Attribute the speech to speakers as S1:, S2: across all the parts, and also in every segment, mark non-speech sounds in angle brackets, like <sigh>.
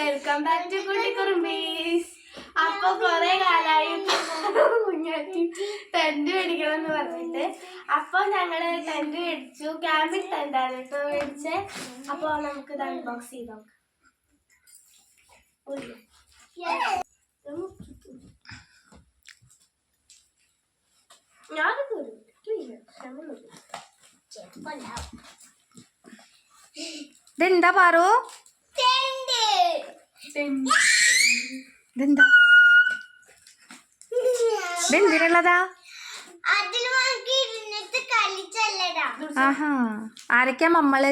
S1: Welcome back to കുട്ടിക്കുറുമ്പീസ് അപ്പൊ കൊറേ കാലായി. കുഞ്ഞാറ്റി ടെന്റ് മേടിക്കണം എന്ന് പറഞ്ഞിട്ട്. അപ്പൊ ഞങ്ങൾ ടെന്റ് മേടിച്ചു. ക്യാമ്പിംഗ് ടെന്റാണ് കേട്ടോ മേടിച്ചേ. അപ്പൊ നമുക്ക് ഇത് അൺബോക്സ് ചെയ്ത് നോക്കാം. ഞാൻ.
S2: ഇതെന്താ പാറു. ഇതെന്താ? ഇതെന്തിനുള്ളതാ? ആഹാ. ആരൊക്കെയാ
S3: മമ്മൾ?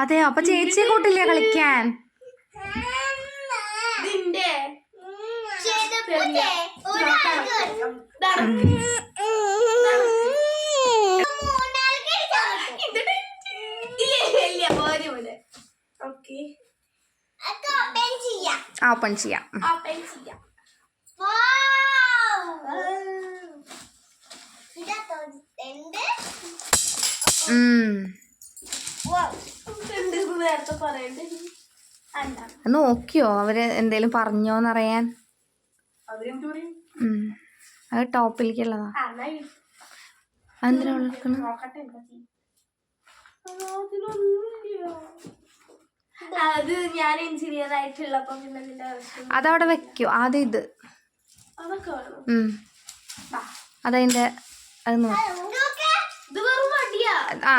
S2: അതെ അപ്പൊ ചേച്ചിയെ കൂട്ടില്ല കളിക്കാൻ?
S1: ഇതിന്റെ
S3: ചെറുപ്പത്തെ ഒരാൾക്ക് മൂന്നാൾക്ക്
S1: ഓക്കെ
S3: അത് ഓപ്പൺ ചെയ്യാം
S2: ആ ഓപ്പൺ ചെയ്യാം.
S1: ഓപ്പൺ ചെയ്യാം.
S2: നോക്കിയോ അവർ എന്തേലും പറഞ്ഞോന്നറിയാൻ. അത് ടോപ്പിലേക്കുള്ളതാ.
S1: ആ, എന്നാ അത് ഞാൻ എഞ്ചിനീയർ ആയിട്ടുള്ളപ്പോ പിന്നെ ഇതിന്റെ ആവശ്യം
S2: അതവിടെ വെക്കോ ആദ്യം ഇത്.
S1: അതൊക്കെ വേണം.
S2: ഉം.
S1: ബാ.
S2: അതതിന്റെ അത്
S1: ഇത് വെറും മടിയാ.
S2: ആ.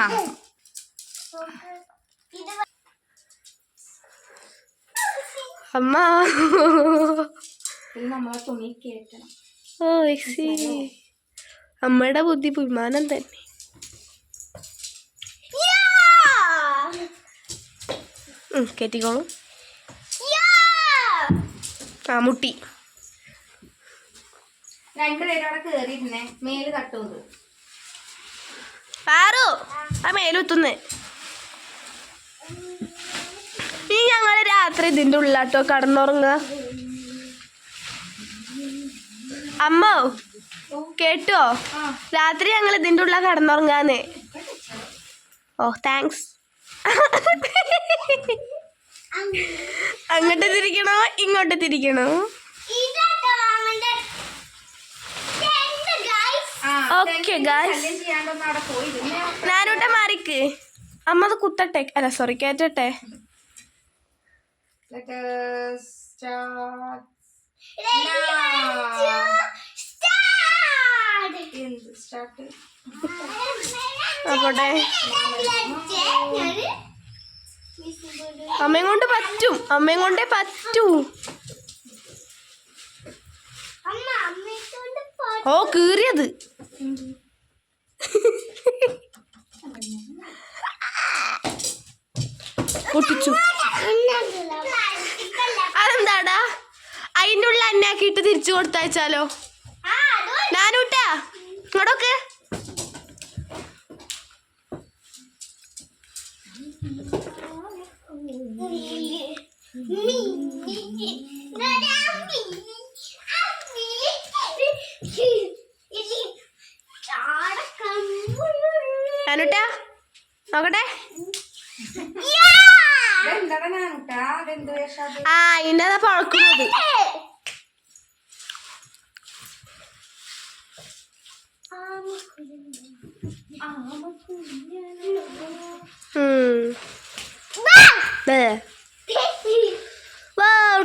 S1: അമ്മ.
S2: ഇത് നമ്മളെ തുണി കേട്ടണം
S1: ഓ അമ്മയുടെ ബുദ്ധി വിമാനം തന്നെ. ഉം, കേറ്റിക്കോളൂ. ആ മുട്ടി. ആറു ആ മേലുത്തുന്നേ ഈ ഞങ്ങൾ രാത്രി ഇതിന്റെ ഉള്ളാട്ടോ കടന്നുറങ്ങുക. അമ്മോ കേട്ടോ? രാത്രി ഞങ്ങൾ ഇതിന്റെ ഉള്ള കടന്നുറങ്ങാന്ന്. ഓ താങ്ക്സ് അങ്ങോട്ട് തിരിക്കണോ? ഇങ്ങോട്ട് തിരിക്കണോ? ഓക്കെ ഗായ്സ് ഞാനോട്ടെ മാറിക്ക്. അമ്മ അത് കുത്തട്ടെ. അല്ല സോറി കേറ്റട്ടെ? അപ്പോട്ടെ. അമ്മയും കൊണ്ട് പറ്റും. അമ്മയും കൊണ്ടേ പറ്റൂ. ഓ കീറിയത്. പൊട്ടിച്ചു. അതെന്താടാ? അതിന്റെ ഉള്ളിൽ അന്നാക്കിയിട്ട് തിരിച്ചു കൊടുത്തയച്ചാലോ? നാനൂട്ടാ ഇങ്ങോട്ടൊക്കെ. നാനൂട്ടാ? നോക്കട്ടെ? ആ അതാ പഴക്കുന്നത്.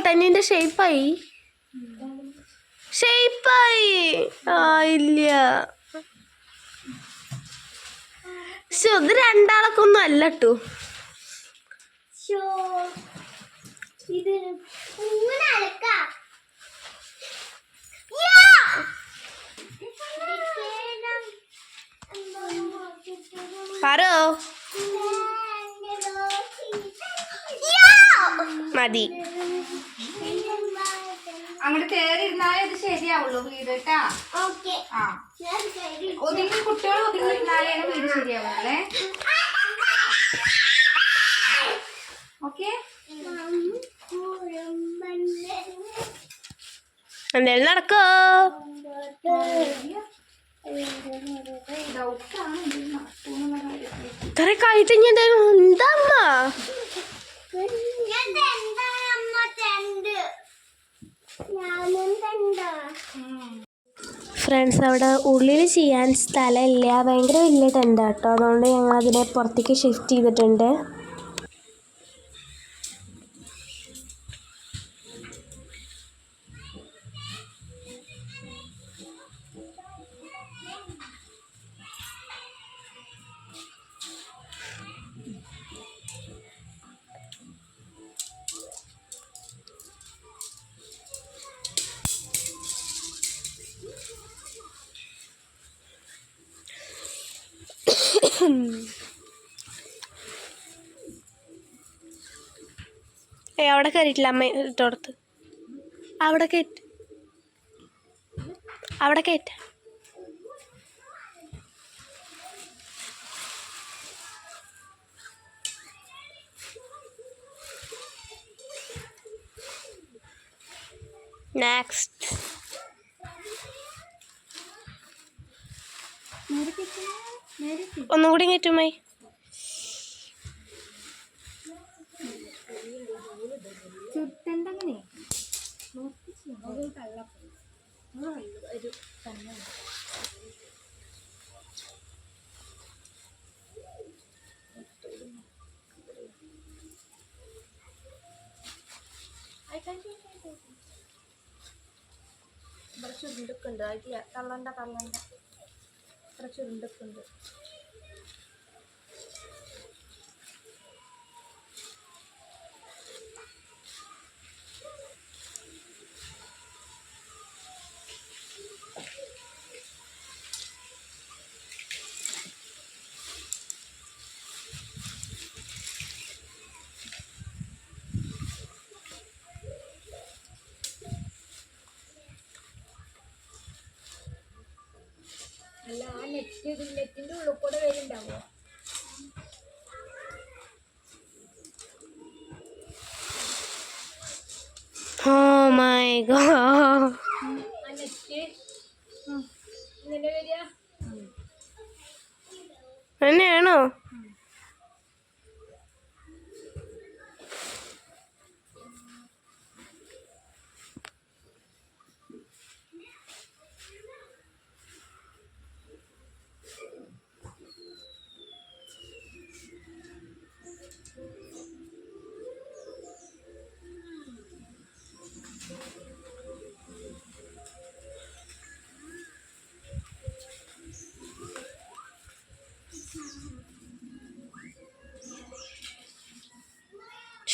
S1: ടെന്നിന്റെ ഷേപ്പായി. ഷേപ്പായി. ആ ഇല്ല. ഇത് രണ്ടാളൊക്കൊന്നും അല്ല കേട്ടോ പറോ. മതി.
S2: അങ്ങോട്ട് കേറി കേറിയിരുന്നാലേ ഇത് ശരിയാവുള്ളൂ വീട് കേട്ടാ?
S3: ഓക്കെ.
S2: ആ. ഒതുങ്ങി കുട്ടികൾ ഒതുങ്ങിയിരുന്നാലേ വീട് ശരിയാവുള്ളേ ഓക്കെ.
S1: എന്തായാലും നടക്കോ?
S2: ഡൗട്ടാണ്
S1: കഴിച്ചു എന്താ അമ്മ
S3: ഞാൻ തെണ്ട അമ്മ തെണ്ട് ഞാനും തെണ്ട
S1: ഫ്രണ്ട്സ് അവിടെ ഉള്ളിൽ ചെയ്യാൻ സ്ഥലമില്ല. ഭയങ്കര വലിയ ടെന്റ് കേട്ടോ അതുകൊണ്ട് ഞങ്ങൾ അതിനെ പുറത്തേക്ക് ഷിഫ്റ്റ് ചെയ്തിട്ടുണ്ട്. <clears throat> ഏ അവിടെ കയറിയിട്ടില്ല അമ്മ ഇട്ടോടത്ത് അവിടെ കയറ്റ് അവിടെ കയറ്റ നെക്സ്റ്റ് ഒന്നും കൂടി കയറ്റുമായി ഇവിടെ ചുരുണ്ടൊക്കെയുണ്ട് അതില്ല തള്ളണ്ട തള്ളണ്ട. ഇവിടെ ചുരുണ്ടൊക്കെയുണ്ട്
S2: അല്ല നെറ്റിന്റെ ഉള്ളിൽ കൂടെ വരുന്നുണ്ടാവോ
S1: ഓ മൈ ഗോഡ്
S2: ആ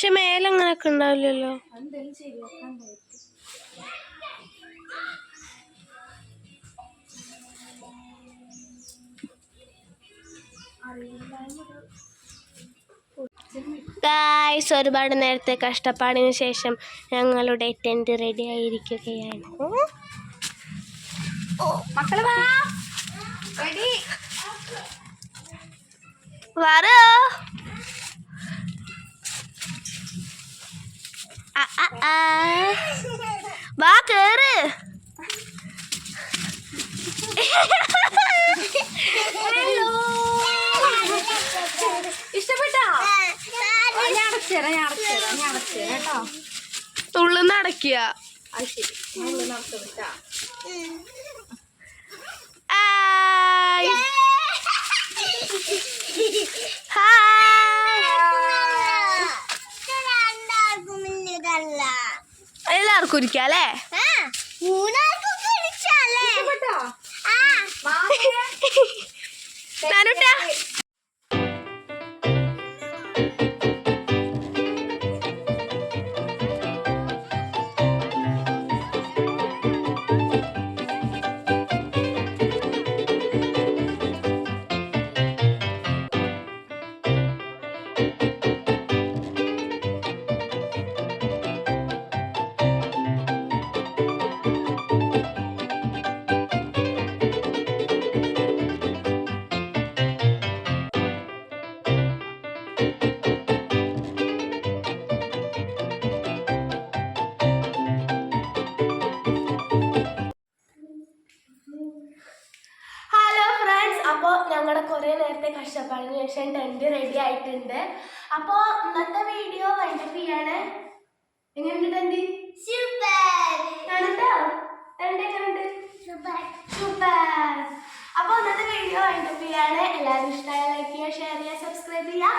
S2: നെറ്റ് മേലെ
S1: അങ്ങനൊക്കെ പക്ഷെ ഉണ്ടാവില്ലല്ലോ. ഗായ്സ് ഒരുപാട് നേരത്തെ കഷ്ടപ്പാടിന് ശേഷം ഞങ്ങളുടെ ടെന്റ് റെഡി ആയിരിക്കുകയാണ്. വരോ ആ, ആ, ആ. വാ കേറ്.
S2: ഇഷ്ടപ്പെട്ടോ? ഞാൻ ഞാൻ ഞാൻ കേട്ടോ. അത് ശരി. കേട്ടോ.
S1: ഹായ്. എല്ലാവർക്കും ഇരിക്കാം അല്ലേ
S3: ആ മൂന്നാൾക്കും പിടിച്ചല്ലേ
S2: ഇഷ്ടപ്പെട്ടോ?
S3: ആ.
S1: റെഡി അപ്പൊ ഇന്നത്തെ വീഡിയോ വൈൻഡപ്പ് ചെയ്യാണ്. എങ്ങനെയുണ്ട് അപ്പോൾ ഇന്നത്തെ വീഡിയോ വൈൻഡപ്പ് ചെയ്യാണ്. എല്ലാവരും ഇഷ്ടമായ ലൈക്ക് ചെയ്യുക ഷെയർ ചെയ്യുക സബ്സ്ക്രൈബ് ചെയ്യുക.